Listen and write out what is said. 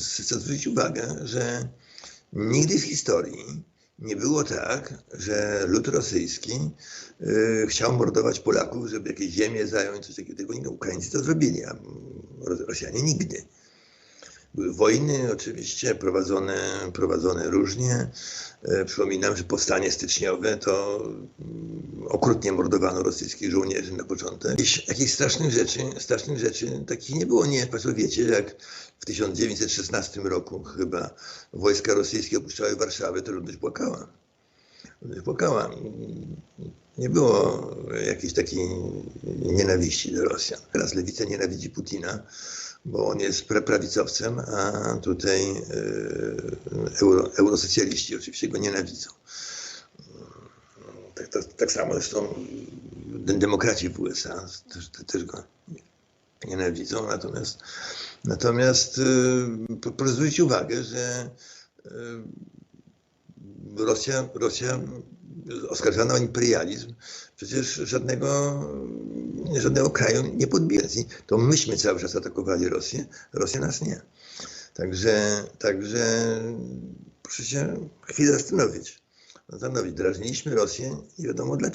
chcę zwrócić uwagę, że nigdy w historii nie było tak, że lud rosyjski y, chciał mordować Polaków, żeby jakieś ziemię zająć, coś takiego. Tego nie- Ukraińcy to zrobili, a Ro- Rosjanie nigdy. Były wojny oczywiście prowadzone, prowadzone różnie. E, Przypominam, że powstanie styczniowe to mm, okrutnie mordowano rosyjskich żołnierzy na początek. Jakichś, jakichś strasznych rzeczy, strasznych rzeczy takich nie było. Nie, Państwo wiecie, jak w 1916 roku chyba wojska rosyjskie opuszczały Warszawę, to ludność płakała. Ludność płakała. Nie było jakiejś takiej nienawiści do Rosjan. Teraz lewica nienawidzi Putina, bo on jest pra- prawicowcem, a tutaj e, euro, eurosocjaliści oczywiście go nienawidzą. Tak, tak, tak samo zresztą de- demokraci w USA też, też go nienawidzą, natomiast, natomiast po- proszę zwrócić uwagę, że e, Rosja, Rosja oskarżana o imperializm przecież żadnego, żadnego kraju nie podbija. To myśmy cały czas atakowali Rosję, Rosja nas nie. Także, także proszę się chwilę zastanowić. Zastanowić, drażniliśmy Rosję i wiadomo dlaczego.